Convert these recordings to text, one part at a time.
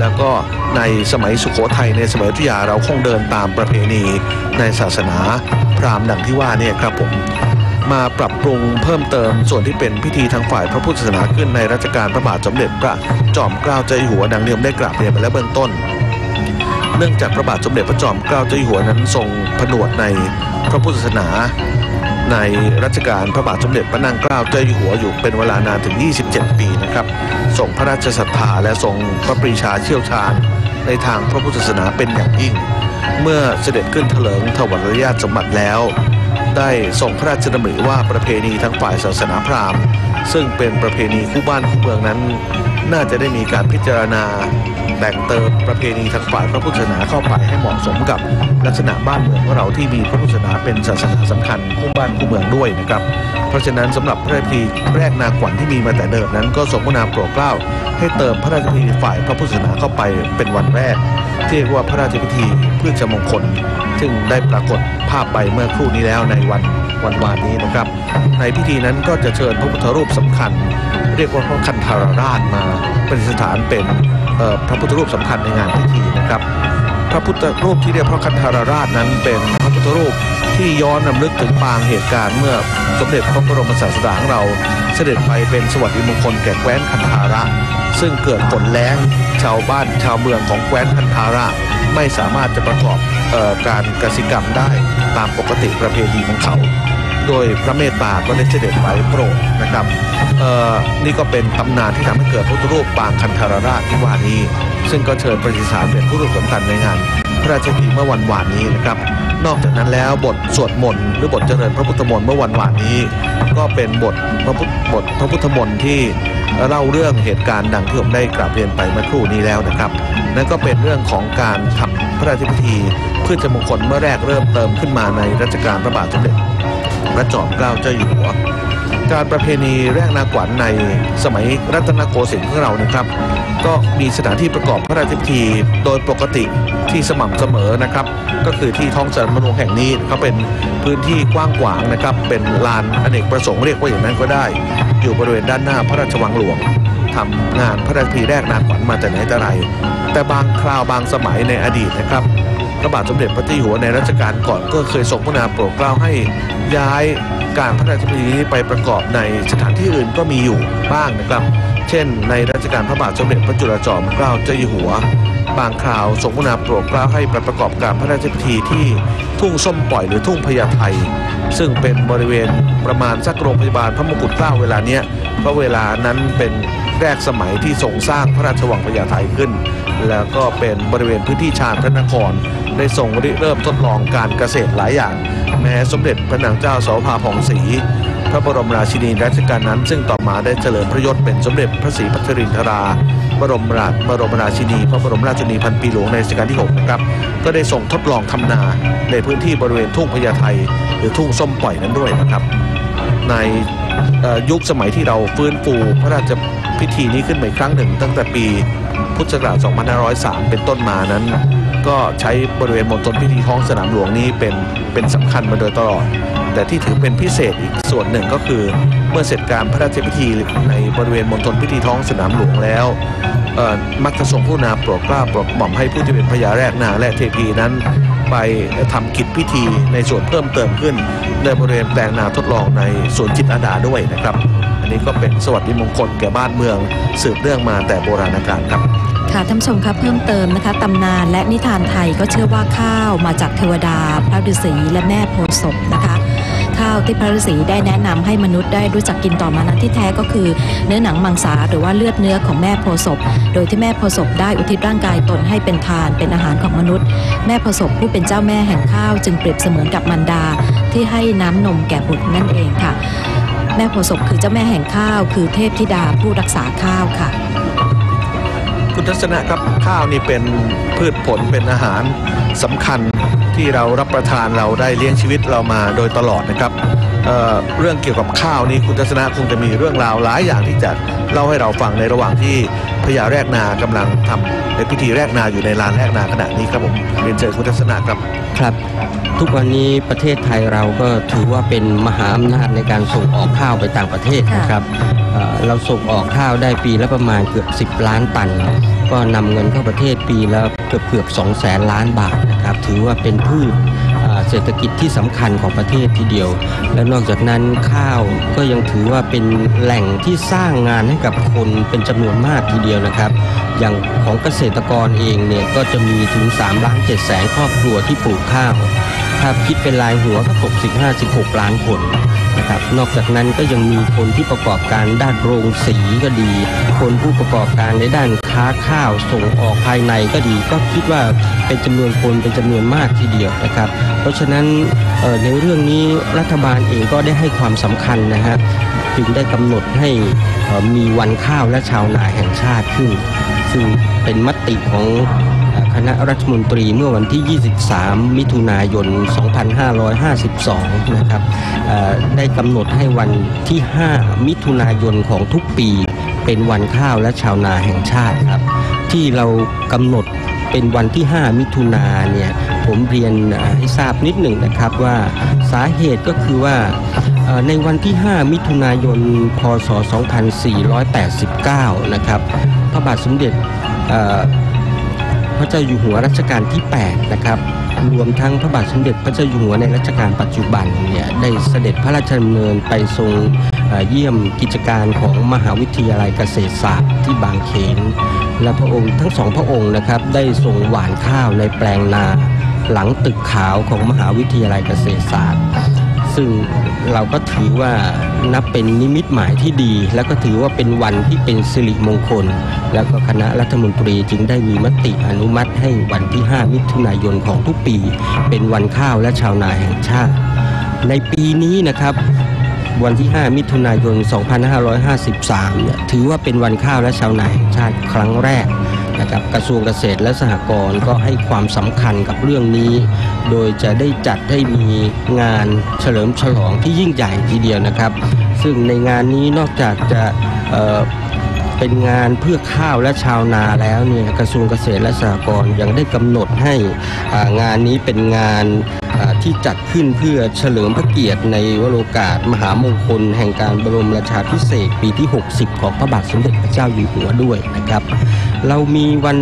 แล้วก็ในสมัยสุโขทัยในสมัยอยุยาเราคงเดินตามประเพณีในศาสนาพราหมณ์ดังที่ว่าเนี่ยครับผมมาปรับปรุงเพิ่มเติมส่วนที่เป็นพิธีทางฝ่ายพระพุทธศาสนาขึ้นในรัชกาลพระบาทสมเด็จพระจอมเกล้าเจ้าอยู่หัวดังที่ผมได้กราบเรียนไปแล้วเบื้องต้น เนื่องจากพระบาทสมเด็จพระจอมเกล้าเจ้าอยู่หัวนั้นทรงผนวดในพระพุทธศาสนา ในรัชกาลพระบาทสมเด็จพระนางเกล้าเจ้าอยู่หัวอยู่เป็นเวลานานถึง 27 ปีนะครับทรงพระราชศรัทธาและทรงพระปรีชาเชี่ยวชาญ ในทางพระพุทธศาสนาเป็นอย่างยิ่ง เมื่อเสด็จขึ้นเถลิงถวายาตสมบัติแล้ว ได้ส่งพระราชดำริว่าประเพณีทั้งฝ่ายศาสนาพราหมณ์ ซึ่งเป็นประเพณีคู่บ้านคู่เมืองนั้น น่าจะได้มีการพิจารณา แต่งเติมประเพณีทางฝ่ายพระพุทธศาสนาเข้าไปให้เหมาะสมกับลักษณะบ้านเมืองของเราที่มีพระพุทธศาสนาเป็นศาสนาสำคัญคู่บ้านคู่เมืองด้วยนะครับ เพราะฉะนั้นสำหรับพระราชพิธีแรกนาขวัญที่มีมาแต่เดิมนั้น ก็ทรงพระนามโปรดเกล้า ให้เติมพระราชพิธีฝ่ายพระพุทธศาสนาเข้าไปเป็นวันแรกที่เรียกว่าพระราชพิธีเพืชมงคล ซึ่งได้ปรากฏภาพไปเมื่อครู่นี้แล้วในวันวันวานนี้นะครับ ในพิธีนั้นก็จะเชิญพระพุทธรูปสำคัญ เรียกว่าพระคันธารราชมาเประดิษฐานเป็น พระพุทธรูปสำคัญในงานพิธีนะครับ พระพุทธรูปที่เรียกพระคันธารราชนั้นเป็นพระพุทธรูปที่ย้อนนำลึกถึงปางเหตุการณ์เมื่อสมเด็จพระบรมศาสดาของเรา เสด็จไปเป็นสวัสดิมงคลแก่แคว้นคันธาระ ซึ่งเกิดฝนแล้งชาวบ้านชาวเมืองของแคว้นคันธาระ ไม่สามารถจะประกอบออการกสิกรรมได้ตามปกติประเพณีของเขา โดยพระเมตตาก็ได้เสด็จไปโปรดนะครับเอ่อนี่ก็เป็นตำนานที่ทำให้เกิดพระพุทธรูปปางคันธารราชที่ว่านี้ ซึ่งก็เชิญประดิษฐานเป็นผู้รูปสำคัญในงานพระราชพิธีเมื่อวันวานนี้นะครับ นอกจากนั้นแล้วบทสวดมนต์หรือบทเจริญพระพุทธมนต์เมื่อวันวานนี้ ก็เป็นบทพระพุทธบทพระพุทธมนต์ที่เล่าเรื่องเหตุการณ์ดังที่ผมได้กราบเรียนไปเมื่อครู่นี้แล้วนะครับ นั่นก็เป็นเรื่องของการทำพระราชพิธีพืชมงคลเมื่อแรกเริ่มเติมขึ้นมาในรัชกาลพระบาทสมเด็จ พระจอมเกล้าเจ้าอยู่หัวการประเพณีแรกนาขวัญในสมัยรัตนโกสินทร์ของเรานะครับ ก็มีสถานที่ประกอบพระราชพิธีโดยปกติที่สม่ำเสมอนะครับ ก็คือที่ท้องสนามหลวงแห่งนี้เขาเป็นพื้นที่กว้างขวางนะครับ เป็นลานอเนกประสงค์เรียกว่าอย่างนั้นก็ได้ อยู่บริเวณด้านหน้าพระราชวังหลวงทำงานพระราชพิธีแรกนาขวัญมาแต่ไหนแต่ไรแต่บางคราวบางสมัยในอดีตนะครับ พระบาทสมเด็จพระเจ้าอยู่หัวในรัชกาลก่อนก็เคยทรงพระนามโปรดเกล้าให้ย้ายการพระราชพิธีนี้ไปประกอบในสถานที่อื่นก็มีอยู่บ้างนะครับ เช่น ในรัชกาลพระบาทสมเด็จพระจุลจอมเกล้าเจ้าอยู่หัว บางคราวทรงพระนามโปรดเกล้าให้ไปประกอบการพระราชพิธีที่ทุ่งส้มปล่อยหรือทุ่งพญาไทซึ่งเป็นบริเวณประมาณสักโรงพยาบาลพระมงกุฎเกล้าเวลาเนี้ยเพราะเวลานั้นเป็นแรกสมัยที่ทรงสร้างพระราชวังพญาไทขึ้น แล้วก็เป็นบริเวณพื้นที่ชาญพระนคร ได้ทรงริเริ่มทดลองการเกษตรหลายอย่าง แม้สมเด็จพระนางเจ้าสาวภาผ่องศรีพระบรมราชินีรัชกาลนั้น ซึ่งต่อมาได้เจริญพระยศเป็นสมเด็จพระศรีพัชรินทรา บรมราชบรมราชินี พระบรมราชินีพันปีหลวงในรัชกาลที่6นะครับก็ได้ส่งทดลองทำนาในพื้นที่บริเวณทุ่งพญาไทหรือทุ่งส้มปล่อยนั้นด้วยนะครับ ในยุคสมัยที่เราฟื้นฟูพระราชพิธีนี้ขึ้นมาอีกครั้งหนึ่งตั้งแต่ปี พุทธศักราช 2503 เป็นต้นมานั้น ก็ใช้บริเวณมณฑลพิธีท้องสนามหลวงนี้เป็นเป็นสำคัญมาโดยตลอด แต่ที่ถือเป็นพิเศษอีกส่วนหนึ่งก็คือ เมื่อเสร็จการพระราชพิธีในบริเวณมณฑลพิธีท้องสนามหลวงแล้วมักจะทรงผู้นาโปรดกล้าโปรดหม่อมให้ผู้ที่เป็นพญาแรกนาและเทพีนั้น ไปทำกิจพิธีในส่วนเพิ่มเติมขึ้นในบริเวณแปลงนาทดลองในสวนจิตอาดาด้วยนะครับ นนี้ก็เป็นสวัสดิมงคลแก่บ้านเมือง สืบเรื่องมาแต่โบราณกาลครับค่ะท่านผู้ชมครับเพิ่มเติมนะคะตำนานและนิทานไทยก็เชื่อว่าข้าวมาจากเทวดา พระฤาษีและแม่โพศพนะคะข้าวที่พระฤาษีได้แนะนำให้มนุษย์ได้รู้จักกินต่อมานั้นที่แท้ก็คือ เนื้อหนังมังสาหรือว่าเลือดเนื้อของแม่โพศพโดยที่แม่โพศพได้อุทิศร่างกายตนให้เป็นทานเป็นอาหารของมนุษย์ แม่โพศพผู้เป็นเจ้าแม่แห่งข้าวจึงเปรียบเสมือนกับมารดาที่ให้น้ำนมแก่บุตรนั่นเองค่ะ แม่โพศพคือเจ้าแม่แห่งข้าว คือเทพธิดาผู้รักษาข้าวค่ะ คุณทัศนะครับข้าวนี่เป็นพืชผลเป็นอาหารสำคัญที่เรารับประทานเราได้เลี้ยงชีวิตเรามาโดยตลอดนะครับ เอ่อเรื่องเกี่ยวกับข้าวนี่คุณทัศนะคงจะมีเรื่องราวหลายอย่างที่จะเล่าให้เราฟังในระหว่างที่พญาแรกนากำลังทำในพิธีแรกนาอยู่ในลานแรกนาขณะนี้ครับผมเรียนเชิญคุณทัศนะครับครับ ทุกวันนี้ประเทศไทยเราก็ถือว่าเป็นมหาอำนาจในการส่งออกข้าวไปต่างประเทศค่ะนะครับเอ่อเราส่งออกข้าวได้ปีละประมาณเกือบ 10 ล้านตัน ก็นำเงินเข้าประเทศปีละเกือบเกือบสองแสนล้านบาทนะครับถือว่าเป็นพืชอ่า เศรษฐกิจที่สำคัญของประเทศทีเดียว และนอกจากนั้นข้าวก็ยังถือว่าเป็นแหล่งที่สร้างงานให้กับคนเป็นจำนวนมากทีเดียวนะครับ อย่างของเกษตรกรเองเนี่ยก็จะมีถึง3ล้าน7แสนครอบครัวที่ปลูกข้าว ถ้าคิดเป็นรายหัวก็ตก15-16 ล้านคน นะครับ นอกจากนั้นก็ยังมีคนที่ประกอบการด้านโรงสีก็ดี คนผู้ประกอบการในด้านค้าข้าวส่งออกภายในก็ดี ก็คิดว่าเป็นจำนวนคนเป็นจำนวนมากทีเดียวนะครับ เพราะฉะนั้นในเรื่องนี้รัฐบาลเองก็ได้ให้ความสำคัญนะฮะจึงได้กำหนดให้มีวันข้าวและชาวนาแห่งชาติขึ้น ซึ่งเป็นมติของ คณะรัฐมนตรีเมื่อวันที่ 23 มิถุนายน 2552 นะครับได้กำหนดให้วันที่ 5 มิถุนายนของทุกปีเป็นวันข้าวและชาวนาแห่งชาติครับ ที่เรากำหนดเป็นวันที่ 5 มิถุนาเนี่ยผมเรียนให้ทราบนิดหนึ่งนะครับว่าสาเหตุก็คือว่าในวันที่ 5 มิถุนายน พศ 2489 นะครับ พระบาทสมเด็จ พระเจ้าอยู่หัวรัชกาลที่ 8 นะครับรวมทั้งพระบาทสมเด็จพระเจ้าอยู่หัวในรัชกาลปัจจุบันเนี่ยได้เสด็จพระราชดำเนินไปทรงเยี่ยมกิจการของมหาวิทยาลัยเกษตรศาสตร์ที่บางเขน และพระองค์ทั้งสองพระองค์นะครับได้ทรงหว่านข้าวในแปลงนาหลังตึกขาวของมหาวิทยาลัยเกษตรศาสตร์ ซึ่งเราก็ถือว่านับเป็นนิมิตหมายที่ดี แล้วก็ถือว่าเป็นวันที่เป็นสิริมงคล แล้วก็คณะรัฐมนตรีจึงได้มีมติอนุมัติให้วันที่ 5 มิถุนายนของทุกปี เป็นวันข้าวและชาวนาแห่งชาติ ในปีนี้นะครับวันที่ 5 มิถุนายน 2553 เนี่ย ถือว่าเป็นวันข้าวและชาวนาแห่งชาติครั้งแรก นะครับกระทรวงเกษตรและสหกรณ์ก็ให้ความสำคัญกับเรื่องนี้ โดยจะได้จัดให้มีงานเฉลิมฉลองที่ยิ่งใหญ่ทีเดียวนะครับ ซึ่งในงานนี้นอกจากจะเเป็นงานเพื่อข้าวและชาวนาแล้วเนี่ยกระทรวงเกษตรและสหกรณ์ยังได้กำหนดให้งานนี้เป็นงานที่จัดขึ้นเพื่อเฉลิมพระเกียรติในวโรกาสมหามงคล แห่งการบรมราชาภิเศษปีที่ 60 ของพระบาทสมเด็จพระเจ้าอยู่หัวด้วยนะครับ เรามีวัน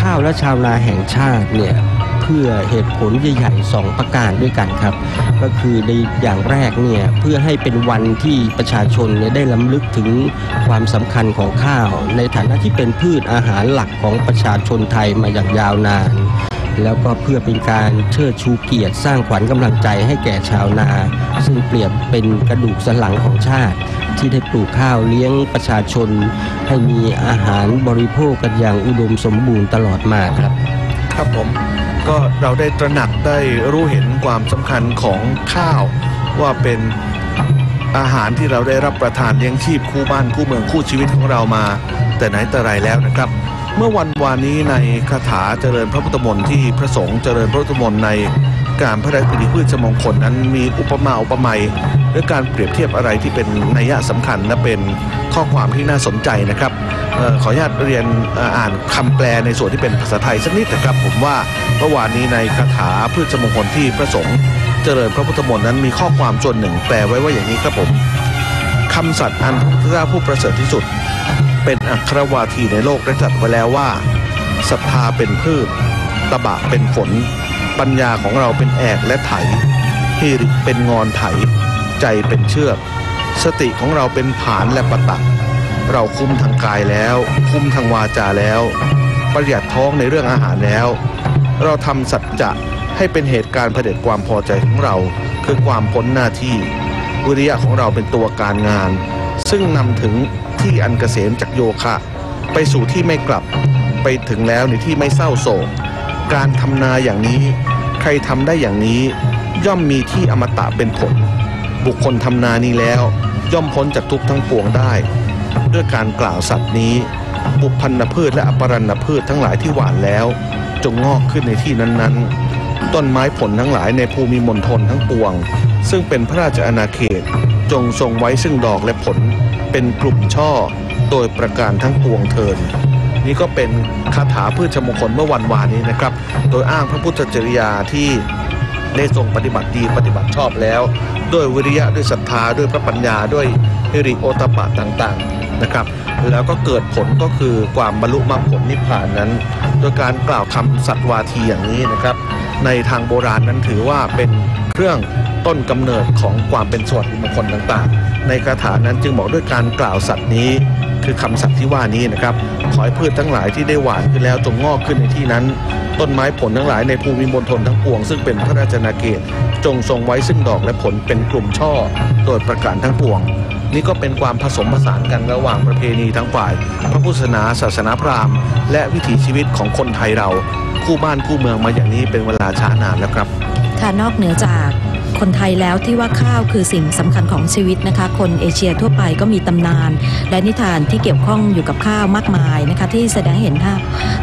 ข้าวและชาวนาแห่งชาติเนี่ยเพื่อเหตุผลใหญ่ๆสองประการด้วยกันครับ ก็คือในอย่างแรกเนี่ยเพื่อให้เป็นวันที่ประชาชนเนี่ยได้ล้ำลึกถึงความสำคัญของข้าว ในฐานะที่เป็นพืชอาหารหลักของประชาชนไทยมาอย่างยาวนานแล้วก็เพื่อเป็นการเชิดชูเกียรติสร้างขวัญกำลังใจให้แก่ชาวนา ซึ่งเปรียบเป็นกระดูกสันหลังของชาติ ที่ได้ปลูกข้าวเลี้ยงประชาชน ให้มีอาหารบริโภคกันอย่างอุดมสมบูรณ์ตลอดมาครับ ครับผมก็เราได้ตระหนักได้รู้เห็นความสำคัญของข้าว ว่าเป็นอาหารที่เราได้รับประทานเลี้ยงชีพคู่บ้านคู่เมืองคู่ชีวิตของเรามา แต่ไหนแต่ไรแล้วนะครับ เมื่อวันวานนี้ในคาถาเจริญพระพุทธมนต์ที่พระสงฆ์เจริญพระพุทธมนต์ใน การพระราชพิธีพืชมงคลนั้นมีอุปมาอุปไมยหรือการเปรียบเทียบอะไรที่เป็นนัยยะสำคัญและเป็นข้อความที่น่าสนใจนะครับออขออนุญาตเรียนอ่านคำแปลในส่วนที่เป็นภาษาไทยสักนิดนะครับ ผมว่าเมื่อวานนี้ในคาถาพืชมงคลที่พระสงฆ์เจริญพระพุทธมนต์นั้นมีข้อความส่วนหนึ่งแปลไว้ว่าอย่างนี้ครับผมคำสัตย์อันพระพุทธเจ้าผู้ประเสริฐที่สุด เป็นอัครวาทีในโลกได้ตรัสไว้แล้วว่าศรัทธาเป็นพืชตบะเป็นฝน ปัญญาของเราเป็นแอกและไถฮิริเป็นงอนไถ ใจเป็นเชือก สติของเราเป็นผานและประตัก เราคุมทางกายแล้ว คุมทางวาจาแล้ว ประหยัดท้องในเรื่องอาหารแล้ว เราทำสัจจะให้เป็นเหตุการณ์เผด็จความพอใจของเรา คือความพ้นหน้าที่ วิริยะของเราเป็นตัวการงาน ซึ่งนำถึงที่อันเกษมจากโยคะ ไปสู่ที่ไม่กลับ ไปถึงแล้วในที่ไม่เศร้าโศก การทำนาอย่างนี้ ใครทำได้อย่างนี้ ย่อมมีที่อมตะเป็นผล บุคคลทำนานี้แล้ว ย่อมพ้นจากทุกทั้งปวงได้ ด้วยการกล่าวสัตว์นี้ บุพพันธพืชและอปรันพืชทั้งหลายที่หวานแล้ว จงงอกขึ้นในที่นั้นๆ ต้นไม้ผลทั้งหลายในภูมิมณฑลทั้งปวง ซึ่งเป็นพระราชอาณาเขต จงทรงไว้ซึ่งดอกและผลเป็นกลุ่มช่อ โดยประการทั้งปวงเทิน นี่ก็เป็นคาถาพืชมงคลเมื่อวันวานนี้นะครับ โดยอ้างพระพุทธจริยาที่ได้ทรงปฏิบัติดีปฏิบัติชอบแล้ว ด้วยวิริยะด้วยศรัทธาด้วยพระปัญญาด้วยฮิริโอตปะต่างๆนะครับ แล้วก็เกิดผลก็คือความบรรลุมรรคผลนิพพานนั้น โดยการกล่าวคำสัตวาทีอย่างนี้นะครับ ในทางโบราณนั้นถือว่าเป็นเครื่องต้นกำเนิดของความเป็นสวัสดิมงคลต่างๆ ในคาถานั้นจึงบอกด้วยการกล่าวสัตว์นี้ คือคำสัตย์ที่ว่านี้นะครับ ขอให้พืชทั้งหลายที่ได้หวานขึ้นแล้วจงงอกขึ้นในที่นั้น ต้นไม้ผลทั้งหลายในภูมิมณฑลทั้งปวง ซึ่งเป็นพระราชนาเขตจงทรงไว้ซึ่งดอกและผลเป็นกลุ่มช่อ โดยประการทั้งปวง นี่ก็เป็นความผสมผสานกันระหว่างประเพณีทั้งฝ่าย พระพุทธศาสนาศาสนาพราหมณ์ และวิถีชีวิตของคนไทยเรา คู่บ้านคู่เมืองมาอย่างนี้เป็นเวลาช้านานแล้วครับค่ะนอกเหนือจาก คนไทยแล้วที่ว่าข้าวคือสิ่งสำคัญของชีวิตนะคะ คนเอเชียทั่วไปก็มีตำนาน และนิทานที่เกี่ยวข้องอยู่กับข้าวมากมายนะคะ ที่แสดงเห็นว่า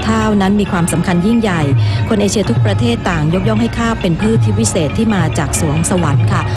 ข้าวนั้นมีความสำคัญยิ่งใหญ่ คนเอเชียทุกประเทศต่างยกย่องให้ข้าวเป็นพืชที่วิเศษที่มาจากสวงสวรรค์ค่ะ